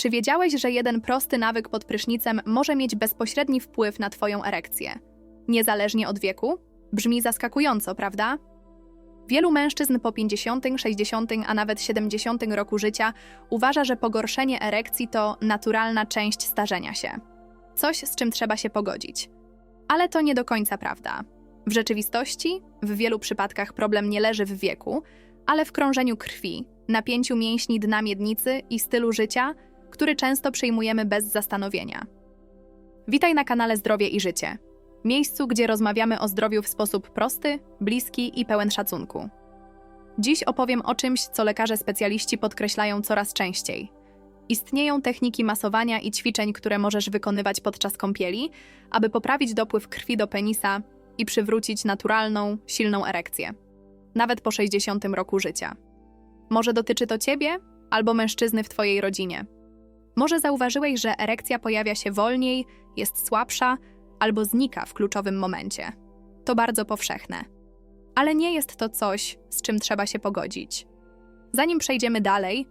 Czy wiedziałeś, że jeden prosty nawyk pod prysznicem może mieć bezpośredni wpływ na Twoją erekcję? Niezależnie od wieku? Brzmi zaskakująco, prawda? Wielu mężczyzn po 50, 60, a nawet 70 roku życia uważa, że pogorszenie erekcji to naturalna część starzenia się. Coś, z czym trzeba się pogodzić. Ale to nie do końca prawda. W rzeczywistości, w wielu przypadkach problem nie leży w wieku, ale w krążeniu krwi, napięciu mięśni dna miednicy i stylu życia, który często przyjmujemy bez zastanowienia. Witaj na kanale Zdrowie i Życie, miejscu, gdzie rozmawiamy o zdrowiu w sposób prosty, bliski i pełen szacunku. Dziś opowiem o czymś, co lekarze specjaliści podkreślają coraz częściej. Istnieją techniki masowania i ćwiczeń, które możesz wykonywać podczas kąpieli, aby poprawić dopływ krwi do penisa i przywrócić naturalną, silną erekcję, nawet po 60 roku życia. Może dotyczy to ciebie albo mężczyzny w twojej rodzinie. Może zauważyłeś, że erekcja pojawia się wolniej, jest słabsza albo znika w kluczowym momencie. To bardzo powszechne. Ale nie jest to coś, z czym trzeba się pogodzić. Zanim przejdziemy dalej,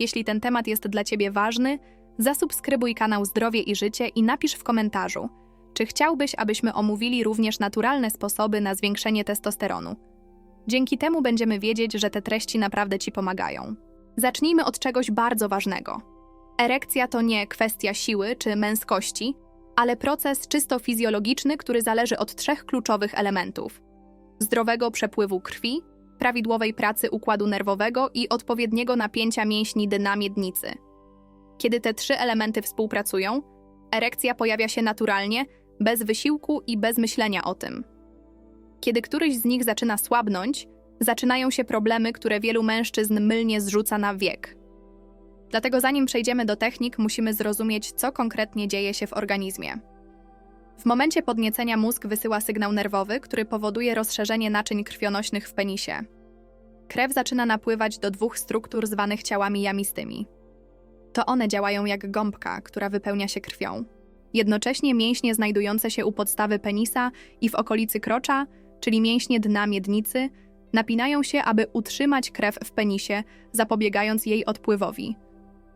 jeśli ten temat jest dla Ciebie ważny, zasubskrybuj kanał Zdrowie i Życie i napisz w komentarzu, czy chciałbyś, abyśmy omówili również naturalne sposoby na zwiększenie testosteronu. Dzięki temu będziemy wiedzieć, że te treści naprawdę Ci pomagają. Zacznijmy od czegoś bardzo ważnego. Erekcja to nie kwestia siły czy męskości, ale proces czysto fizjologiczny, który zależy od trzech kluczowych elementów: zdrowego przepływu krwi, prawidłowej pracy układu nerwowego i odpowiedniego napięcia mięśni dna miednicy. Kiedy te trzy elementy współpracują, erekcja pojawia się naturalnie, bez wysiłku i bez myślenia o tym. Kiedy któryś z nich zaczyna słabnąć, zaczynają się problemy, które wielu mężczyzn mylnie zrzuca na wiek. Dlatego zanim przejdziemy do technik, musimy zrozumieć, co konkretnie dzieje się w organizmie. W momencie podniecenia mózg wysyła sygnał nerwowy, który powoduje rozszerzenie naczyń krwionośnych w penisie. Krew zaczyna napływać do dwóch struktur zwanych ciałami jamistymi. To one działają jak gąbka, która wypełnia się krwią. Jednocześnie mięśnie znajdujące się u podstawy penisa i w okolicy krocza, czyli mięśnie dna miednicy, napinają się, aby utrzymać krew w penisie, zapobiegając jej odpływowi.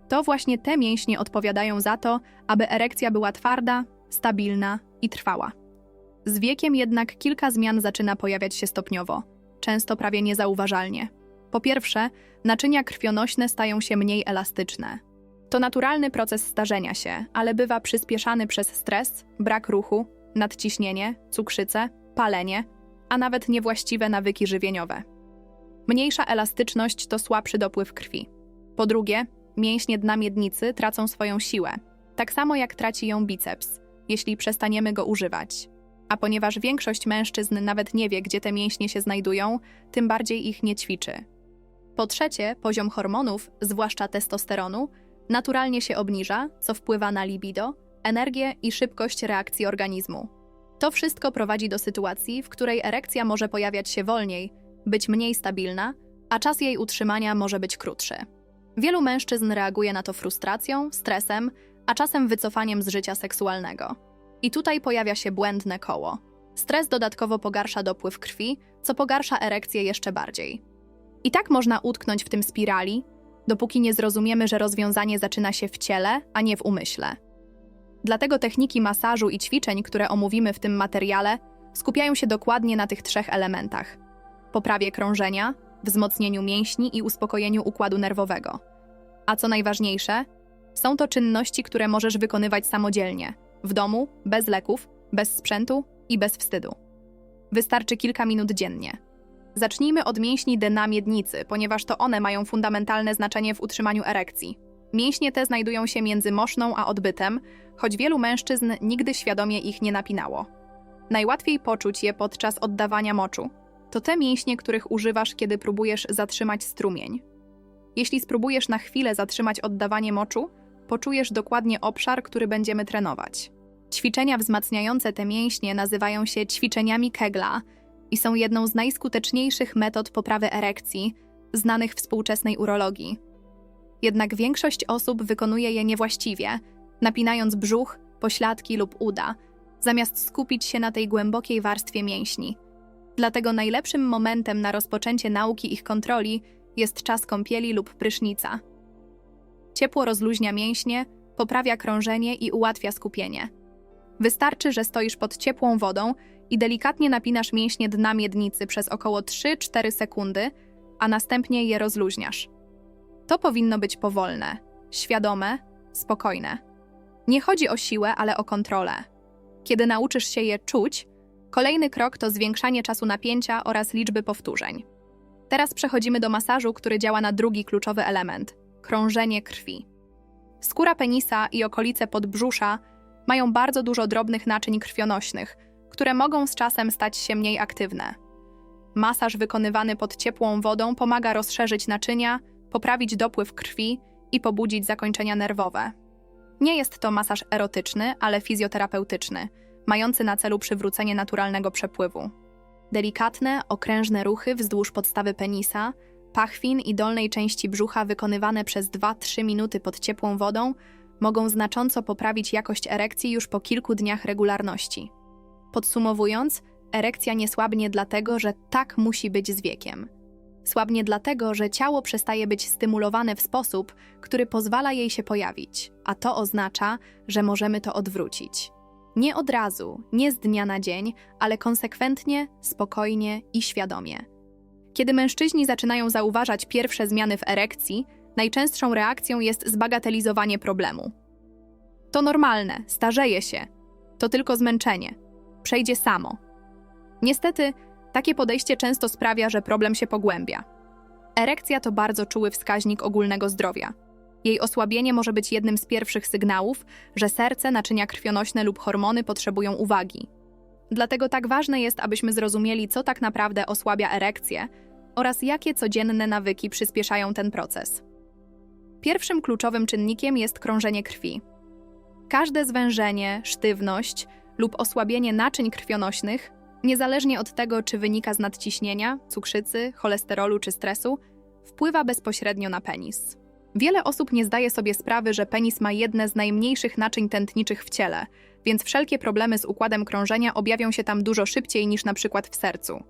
To właśnie te mięśnie odpowiadają za to, aby erekcja była twarda, stabilna i trwała. Z wiekiem jednak kilka zmian zaczyna pojawiać się stopniowo, często prawie niezauważalnie. Po pierwsze, naczynia krwionośne stają się mniej elastyczne. To naturalny proces starzenia się, ale bywa przyspieszany przez stres, brak ruchu, nadciśnienie, cukrzycę, palenie, a nawet niewłaściwe nawyki żywieniowe. Mniejsza elastyczność to słabszy dopływ krwi. Po drugie, mięśnie dna miednicy tracą swoją siłę, tak samo jak traci ją biceps, jeśli przestaniemy go używać. A ponieważ większość mężczyzn nawet nie wie, gdzie te mięśnie się znajdują, tym bardziej ich nie ćwiczy. Po trzecie, poziom hormonów, zwłaszcza testosteronu, naturalnie się obniża, co wpływa na libido, energię i szybkość reakcji organizmu. To wszystko prowadzi do sytuacji, w której erekcja może pojawiać się wolniej, być mniej stabilna, a czas jej utrzymania może być krótszy. Wielu mężczyzn reaguje na to frustracją, stresem, a czasem wycofaniem z życia seksualnego. I tutaj pojawia się błędne koło. Stres dodatkowo pogarsza dopływ krwi, co pogarsza erekcję jeszcze bardziej. I tak można utknąć w tym spirali, dopóki nie zrozumiemy, że rozwiązanie zaczyna się w ciele, a nie w umyśle. Dlatego techniki masażu i ćwiczeń, które omówimy w tym materiale, skupiają się dokładnie na tych trzech elementach: poprawie krążenia, wzmocnieniu mięśni i uspokojeniu układu nerwowego. A co najważniejsze, są to czynności, które możesz wykonywać samodzielnie, w domu, bez leków, bez sprzętu i bez wstydu. Wystarczy kilka minut dziennie. Zacznijmy od mięśni dna miednicy, ponieważ to one mają fundamentalne znaczenie w utrzymaniu erekcji. Mięśnie te znajdują się między moszną a odbytem, choć wielu mężczyzn nigdy świadomie ich nie napinało. Najłatwiej poczuć je podczas oddawania moczu. To te mięśnie, których używasz, kiedy próbujesz zatrzymać strumień. Jeśli spróbujesz na chwilę zatrzymać oddawanie moczu, poczujesz dokładnie obszar, który będziemy trenować. Ćwiczenia wzmacniające te mięśnie nazywają się ćwiczeniami Kegla i są jedną z najskuteczniejszych metod poprawy erekcji znanych współczesnej urologii. Jednak większość osób wykonuje je niewłaściwie, napinając brzuch, pośladki lub uda, zamiast skupić się na tej głębokiej warstwie mięśni. Dlatego najlepszym momentem na rozpoczęcie nauki ich kontroli jest czas kąpieli lub prysznica. Ciepło rozluźnia mięśnie, poprawia krążenie i ułatwia skupienie. Wystarczy, że stoisz pod ciepłą wodą i delikatnie napinasz mięśnie dna miednicy przez około 3-4 sekundy, a następnie je rozluźniasz. To powinno być powolne, świadome, spokojne. Nie chodzi o siłę, ale o kontrolę. Kiedy nauczysz się je czuć, kolejny krok to zwiększanie czasu napięcia oraz liczby powtórzeń. Teraz przechodzimy do masażu, który działa na drugi kluczowy element krążenie krwi. Skóra penisa i okolice podbrzusza mają bardzo dużo drobnych naczyń krwionośnych, które mogą z czasem stać się mniej aktywne. Masaż wykonywany pod ciepłą wodą pomaga rozszerzyć naczynia, poprawić dopływ krwi i pobudzić zakończenia nerwowe. Nie jest to masaż erotyczny, ale fizjoterapeutyczny, mający na celu przywrócenie naturalnego przepływu. Delikatne, okrężne ruchy wzdłuż podstawy penisa, pachwin i dolnej części brzucha wykonywane przez 2-3 minuty pod ciepłą wodą mogą znacząco poprawić jakość erekcji już po kilku dniach regularności. Podsumowując, erekcja nie słabnie dlatego, że tak musi być z wiekiem. Słabnie dlatego, że ciało przestaje być stymulowane w sposób, który pozwala jej się pojawić, a to oznacza, że możemy to odwrócić. Nie od razu, nie z dnia na dzień, ale konsekwentnie, spokojnie i świadomie. Kiedy mężczyźni zaczynają zauważać pierwsze zmiany w erekcji, najczęstszą reakcją jest zbagatelizowanie problemu. To normalne, starzeje się. To tylko zmęczenie. Przejdzie samo. Niestety, takie podejście często sprawia, że problem się pogłębia. Erekcja to bardzo czuły wskaźnik ogólnego zdrowia. Jej osłabienie może być jednym z pierwszych sygnałów, że serce, naczynia krwionośne lub hormony potrzebują uwagi. Dlatego tak ważne jest, abyśmy zrozumieli, co tak naprawdę osłabia erekcję oraz jakie codzienne nawyki przyspieszają ten proces. Pierwszym kluczowym czynnikiem jest krążenie krwi. Każde zwężenie, sztywność lub osłabienie naczyń krwionośnych, niezależnie od tego, czy wynika z nadciśnienia, cukrzycy, cholesterolu czy stresu, wpływa bezpośrednio na penis. Wiele osób nie zdaje sobie sprawy, że penis ma jedne z najmniejszych naczyń tętniczych w ciele, więc wszelkie problemy z układem krążenia objawią się tam dużo szybciej niż na przykład w sercu.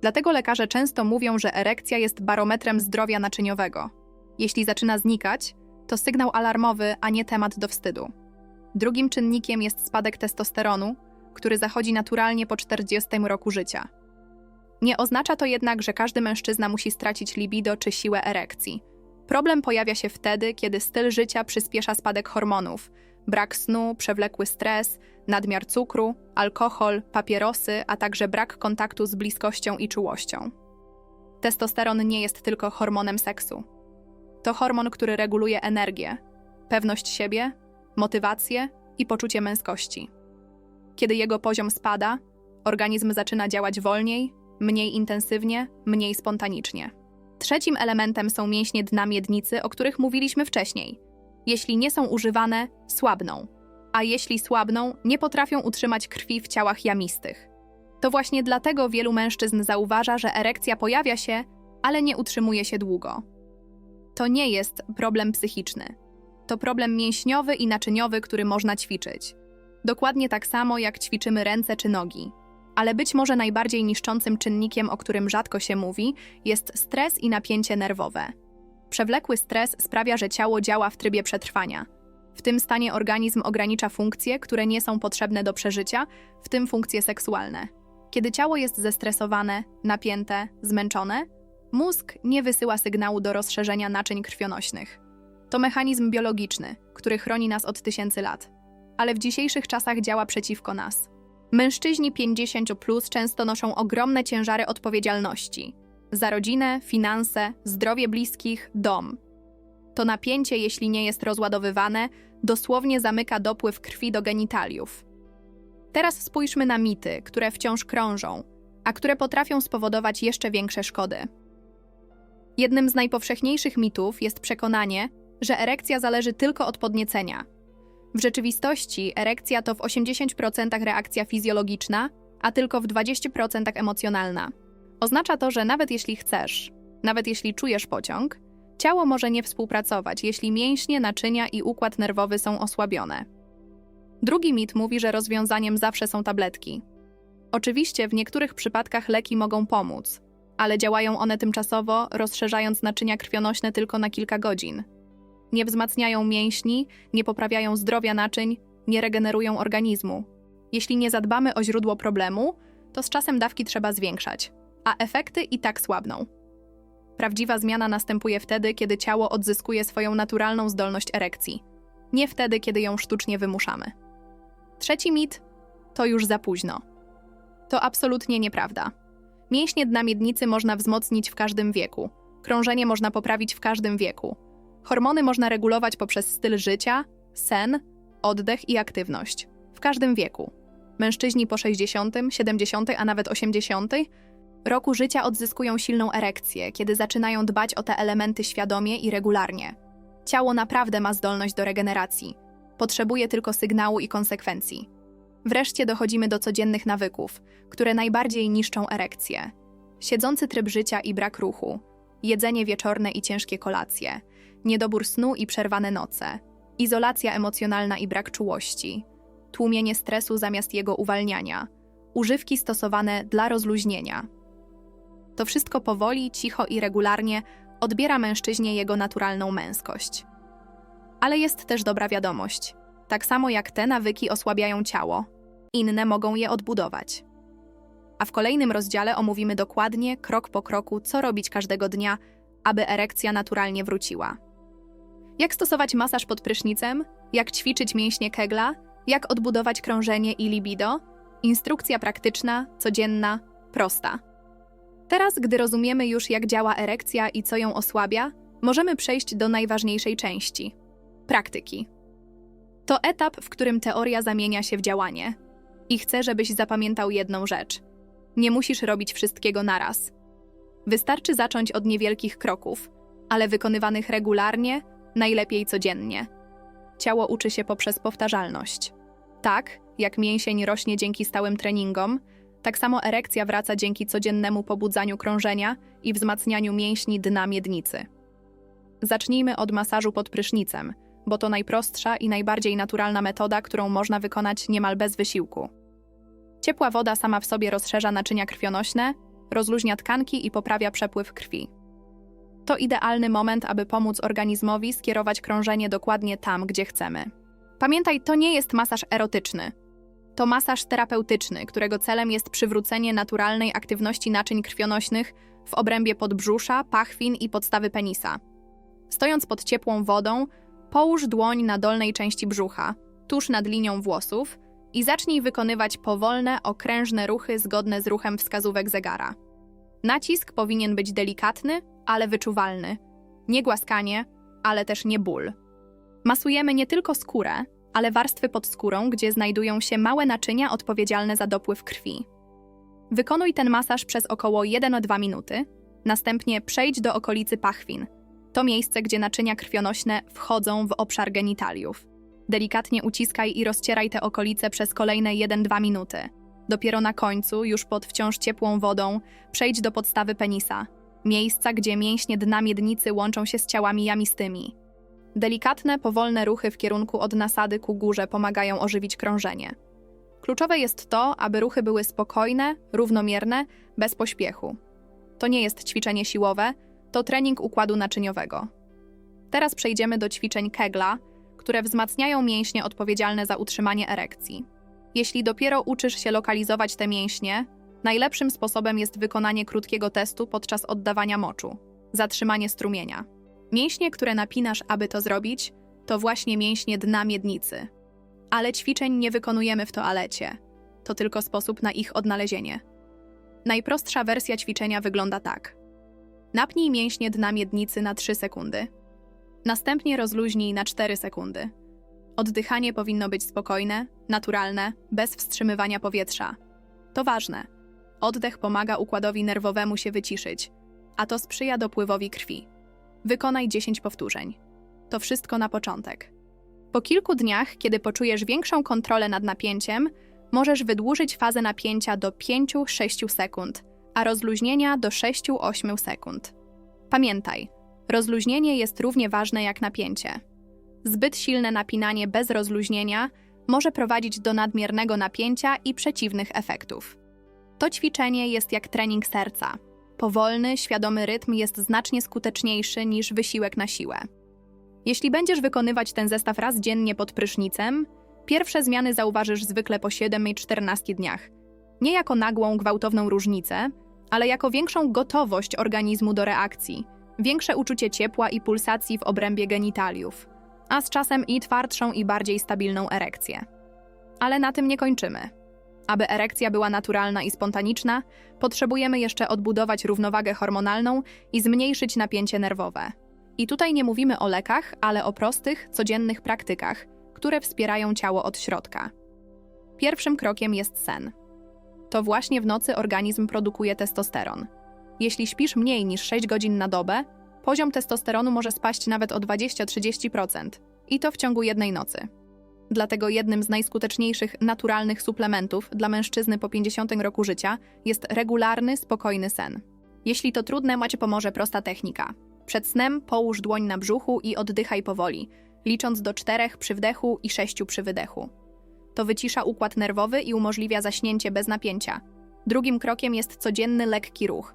Dlatego lekarze często mówią, że erekcja jest barometrem zdrowia naczyniowego. Jeśli zaczyna znikać, to sygnał alarmowy, a nie temat do wstydu. Drugim czynnikiem jest spadek testosteronu, który zachodzi naturalnie po 40 roku życia. Nie oznacza to jednak, że każdy mężczyzna musi stracić libido czy siłę erekcji. Problem pojawia się wtedy, kiedy styl życia przyspiesza spadek hormonów, brak snu, przewlekły stres, nadmiar cukru, alkohol, papierosy, a także brak kontaktu z bliskością i czułością. Testosteron nie jest tylko hormonem seksu. To hormon, który reguluje energię, pewność siebie, motywację i poczucie męskości. Kiedy jego poziom spada, organizm zaczyna działać wolniej, mniej intensywnie, mniej spontanicznie. Trzecim elementem są mięśnie dna miednicy, o których mówiliśmy wcześniej. Jeśli nie są używane, słabną, a jeśli słabną, nie potrafią utrzymać krwi w ciałach jamistych. To właśnie dlatego wielu mężczyzn zauważa, że erekcja pojawia się, ale nie utrzymuje się długo. To nie jest problem psychiczny. To problem mięśniowy i naczyniowy, który można ćwiczyć. Dokładnie tak samo jak ćwiczymy ręce czy nogi. Ale być może najbardziej niszczącym czynnikiem, o którym rzadko się mówi, jest stres i napięcie nerwowe. Przewlekły stres sprawia, że ciało działa w trybie przetrwania. W tym stanie organizm ogranicza funkcje, które nie są potrzebne do przeżycia, w tym funkcje seksualne. Kiedy ciało jest zestresowane, napięte, zmęczone, mózg nie wysyła sygnału do rozszerzenia naczyń krwionośnych. To mechanizm biologiczny, który chroni nas od tysięcy lat, ale w dzisiejszych czasach działa przeciwko nas. Mężczyźni 50 plus często noszą ogromne ciężary odpowiedzialności za rodzinę, finanse, zdrowie bliskich, dom. To napięcie, jeśli nie jest rozładowywane, dosłownie zamyka dopływ krwi do genitaliów. Teraz spójrzmy na mity, które wciąż krążą, a które potrafią spowodować jeszcze większe szkody. Jednym z najpowszechniejszych mitów jest przekonanie, że erekcja zależy tylko od podniecenia. W rzeczywistości erekcja to w 80% reakcja fizjologiczna, a tylko w 20% emocjonalna. Oznacza to, że nawet jeśli chcesz, nawet jeśli czujesz pociąg, ciało może nie współpracować, jeśli mięśnie, naczynia i układ nerwowy są osłabione. Drugi mit mówi, że rozwiązaniem zawsze są tabletki. Oczywiście w niektórych przypadkach leki mogą pomóc, ale działają one tymczasowo, rozszerzając naczynia krwionośne tylko na kilka godzin. Nie wzmacniają mięśni, nie poprawiają zdrowia naczyń, nie regenerują organizmu. Jeśli nie zadbamy o źródło problemu, to z czasem dawki trzeba zwiększać, a efekty i tak słabną. Prawdziwa zmiana następuje wtedy, kiedy ciało odzyskuje swoją naturalną zdolność erekcji, nie wtedy, kiedy ją sztucznie wymuszamy. Trzeci mit to już za późno. To absolutnie nieprawda. Mięśnie dna miednicy można wzmocnić w każdym wieku. Krążenie można poprawić w każdym wieku. Hormony można regulować poprzez styl życia, sen, oddech i aktywność. W każdym wieku. Mężczyźni po 60, 70, a nawet 80 roku życia odzyskują silną erekcję, kiedy zaczynają dbać o te elementy świadomie i regularnie. Ciało naprawdę ma zdolność do regeneracji. Potrzebuje tylko sygnału i konsekwencji. Wreszcie dochodzimy do codziennych nawyków, które najbardziej niszczą erekcję. Siedzący tryb życia i brak ruchu, jedzenie wieczorne i ciężkie kolacje, niedobór snu i przerwane noce, izolacja emocjonalna i brak czułości, tłumienie stresu zamiast jego uwalniania, używki stosowane dla rozluźnienia. To wszystko powoli, cicho i regularnie odbiera mężczyźnie jego naturalną męskość. Ale jest też dobra wiadomość. Tak samo jak te nawyki osłabiają ciało, inne mogą je odbudować. A w kolejnym rozdziale omówimy dokładnie, krok po kroku, co robić każdego dnia, aby erekcja naturalnie wróciła. Jak stosować masaż pod prysznicem, jak ćwiczyć mięśnie kegla, jak odbudować krążenie i libido. Instrukcja praktyczna, codzienna, prosta. Teraz, gdy rozumiemy już, jak działa erekcja i co ją osłabia, możemy przejść do najważniejszej części praktyki. To etap, w którym teoria zamienia się w działanie. I chcę, żebyś zapamiętał jedną rzecz. Nie musisz robić wszystkiego naraz. Wystarczy zacząć od niewielkich kroków, ale wykonywanych regularnie, najlepiej codziennie. Ciało uczy się poprzez powtarzalność. Tak, jak mięsień rośnie dzięki stałym treningom, tak samo erekcja wraca dzięki codziennemu pobudzaniu krążenia i wzmacnianiu mięśni dna miednicy. Zacznijmy od masażu pod prysznicem, bo to najprostsza i najbardziej naturalna metoda, którą można wykonać niemal bez wysiłku. Ciepła woda sama w sobie rozszerza naczynia krwionośne, rozluźnia tkanki i poprawia przepływ krwi. To idealny moment, aby pomóc organizmowi skierować krążenie dokładnie tam, gdzie chcemy. Pamiętaj, to nie jest masaż erotyczny. To masaż terapeutyczny, którego celem jest przywrócenie naturalnej aktywności naczyń krwionośnych w obrębie podbrzusza, pachwin i podstawy penisa. Stojąc pod ciepłą wodą, połóż dłoń na dolnej części brzucha, tuż nad linią włosów i zacznij wykonywać powolne, okrężne ruchy zgodne z ruchem wskazówek zegara. Nacisk powinien być delikatny, ale wyczuwalny. Nie głaskanie, ale też nie ból. Masujemy nie tylko skórę, ale warstwy pod skórą, gdzie znajdują się małe naczynia odpowiedzialne za dopływ krwi. Wykonuj ten masaż przez około 1-2 minuty, następnie przejdź do okolicy pachwin. To miejsce, gdzie naczynia krwionośne wchodzą w obszar genitaliów. Delikatnie uciskaj i rozcieraj te okolice przez kolejne 1-2 minuty. Dopiero na końcu, już pod wciąż ciepłą wodą, przejdź do podstawy penisa, miejsca, gdzie mięśnie dna miednicy łączą się z ciałami jamistymi. Delikatne, powolne ruchy w kierunku od nasady ku górze pomagają ożywić krążenie. Kluczowe jest to, aby ruchy były spokojne, równomierne, bez pośpiechu. To nie jest ćwiczenie siłowe, to trening układu naczyniowego. Teraz przejdziemy do ćwiczeń Kegla, które wzmacniają mięśnie odpowiedzialne za utrzymanie erekcji. Jeśli dopiero uczysz się lokalizować te mięśnie, najlepszym sposobem jest wykonanie krótkiego testu podczas oddawania moczu zatrzymanie strumienia. Mięśnie, które napinasz, aby to zrobić, to właśnie mięśnie dna miednicy. Ale ćwiczeń nie wykonujemy w toalecie. To tylko sposób na ich odnalezienie. Najprostsza wersja ćwiczenia wygląda tak. Napnij mięśnie dna miednicy na 3 sekundy. Następnie rozluźnij na 4 sekundy. Oddychanie powinno być spokojne, naturalne, bez wstrzymywania powietrza. To ważne. Oddech pomaga układowi nerwowemu się wyciszyć, a to sprzyja dopływowi krwi. Wykonaj 10 powtórzeń. To wszystko na początek. Po kilku dniach, kiedy poczujesz większą kontrolę nad napięciem, możesz wydłużyć fazę napięcia do 5-6 sekund, a rozluźnienia do 6-8 sekund. Pamiętaj, rozluźnienie jest równie ważne jak napięcie. Zbyt silne napinanie bez rozluźnienia może prowadzić do nadmiernego napięcia i przeciwnych efektów. To ćwiczenie jest jak trening serca. Powolny, świadomy rytm jest znacznie skuteczniejszy niż wysiłek na siłę. Jeśli będziesz wykonywać ten zestaw raz dziennie pod prysznicem, pierwsze zmiany zauważysz zwykle po 7 i 14 dniach. Nie jako nagłą, gwałtowną różnicę, ale jako większą gotowość organizmu do reakcji, większe uczucie ciepła i pulsacji w obrębie genitaliów, a z czasem i twardszą i bardziej stabilną erekcję. Ale na tym nie kończymy. Aby erekcja była naturalna i spontaniczna, potrzebujemy jeszcze odbudować równowagę hormonalną i zmniejszyć napięcie nerwowe. I tutaj nie mówimy o lekach, ale o prostych, codziennych praktykach, które wspierają ciało od środka. Pierwszym krokiem jest sen. To właśnie w nocy organizm produkuje testosteron. Jeśli śpisz mniej niż 6 godzin na dobę, poziom testosteronu może spaść nawet o 20-30%, i to w ciągu jednej nocy. Dlatego jednym z najskuteczniejszych naturalnych suplementów dla mężczyzny po 50 roku życia jest regularny, spokojny sen. Jeśli to trudne, macie pomoże prosta technika. Przed snem połóż dłoń na brzuchu i oddychaj powoli, licząc do czterech przy wdechu i sześciu przy wydechu. To wycisza układ nerwowy i umożliwia zaśnięcie bez napięcia. Drugim krokiem jest codzienny lekki ruch.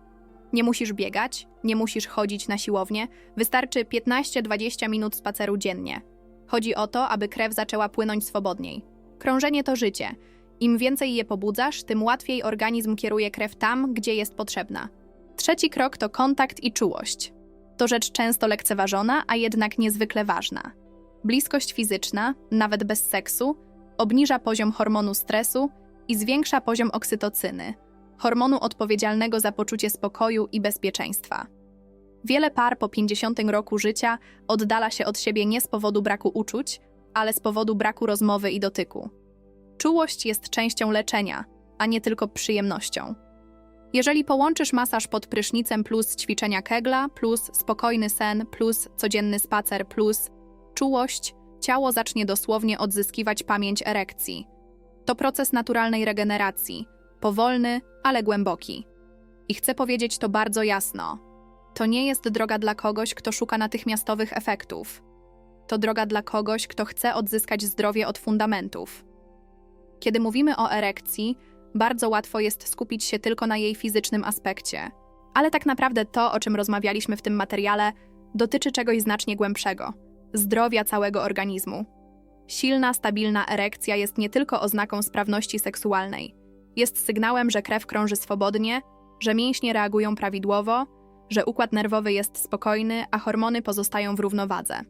Nie musisz biegać, nie musisz chodzić na siłownię, wystarczy 15-20 minut spaceru dziennie. Chodzi o to, aby krew zaczęła płynąć swobodniej. Krążenie to życie. Im więcej je pobudzasz, tym łatwiej organizm kieruje krew tam, gdzie jest potrzebna. Trzeci krok to kontakt i czułość. To rzecz często lekceważona, a jednak niezwykle ważna. Bliskość fizyczna, nawet bez seksu, obniża poziom hormonu stresu i zwiększa poziom oksytocyny, hormonu odpowiedzialnego za poczucie spokoju i bezpieczeństwa. Wiele par po 50 roku życia oddala się od siebie nie z powodu braku uczuć, ale z powodu braku rozmowy i dotyku. Czułość jest częścią leczenia, a nie tylko przyjemnością. Jeżeli połączysz masaż pod prysznicem plus ćwiczenia kegla, plus spokojny sen, plus codzienny spacer, plus czułość, ciało zacznie dosłownie odzyskiwać pamięć erekcji. To proces naturalnej regeneracji, powolny, ale głęboki. I chcę powiedzieć to bardzo jasno. To nie jest droga dla kogoś, kto szuka natychmiastowych efektów. To droga dla kogoś, kto chce odzyskać zdrowie od fundamentów. Kiedy mówimy o erekcji, bardzo łatwo jest skupić się tylko na jej fizycznym aspekcie. Ale tak naprawdę to, o czym rozmawialiśmy w tym materiale, dotyczy czegoś znacznie głębszego zdrowia całego organizmu. Silna, stabilna erekcja jest nie tylko oznaką sprawności seksualnej, jest sygnałem, że krew krąży swobodnie, że mięśnie reagują prawidłowo, że układ nerwowy jest spokojny, a hormony pozostają w równowadze.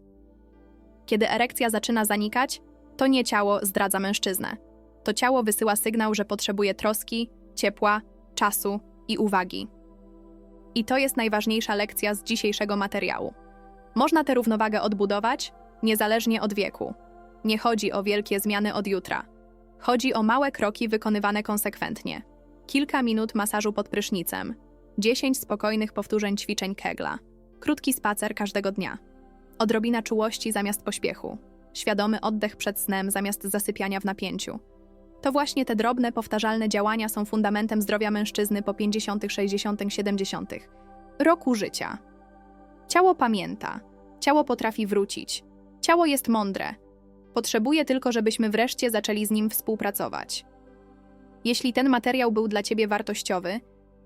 Kiedy erekcja zaczyna zanikać, to nie ciało zdradza mężczyznę. To ciało wysyła sygnał, że potrzebuje troski, ciepła, czasu i uwagi. I to jest najważniejsza lekcja z dzisiejszego materiału. Można tę równowagę odbudować, niezależnie od wieku. Nie chodzi o wielkie zmiany od jutra. Chodzi o małe kroki wykonywane konsekwentnie. Kilka minut masażu pod prysznicem, 10 spokojnych powtórzeń ćwiczeń kegla, krótki spacer każdego dnia, odrobina czułości zamiast pośpiechu, świadomy oddech przed snem zamiast zasypiania w napięciu. To właśnie te drobne, powtarzalne działania są fundamentem zdrowia mężczyzny po 50., 60., 70. roku życia. Ciało pamięta, ciało potrafi wrócić, ciało jest mądre. Potrzebuje tylko, żebyśmy wreszcie zaczęli z nim współpracować. Jeśli ten materiał był dla Ciebie wartościowy,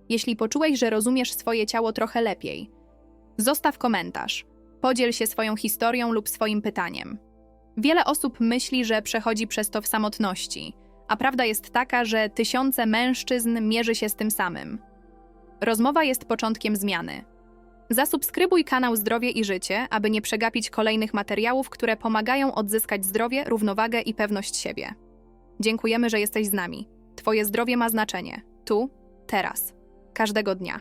jeśli poczułeś, że rozumiesz swoje ciało trochę lepiej, zostaw komentarz, podziel się swoją historią lub swoim pytaniem. Wiele osób myśli, że przechodzi przez to w samotności, a prawda jest taka, że tysiące mężczyzn mierzy się z tym samym. Rozmowa jest początkiem zmiany. Zasubskrybuj kanał Zdrowie i Życie, aby nie przegapić kolejnych materiałów, które pomagają odzyskać zdrowie, równowagę i pewność siebie. Dziękujemy, że jesteś z nami. Twoje zdrowie ma znaczenie. Tu, teraz, każdego dnia.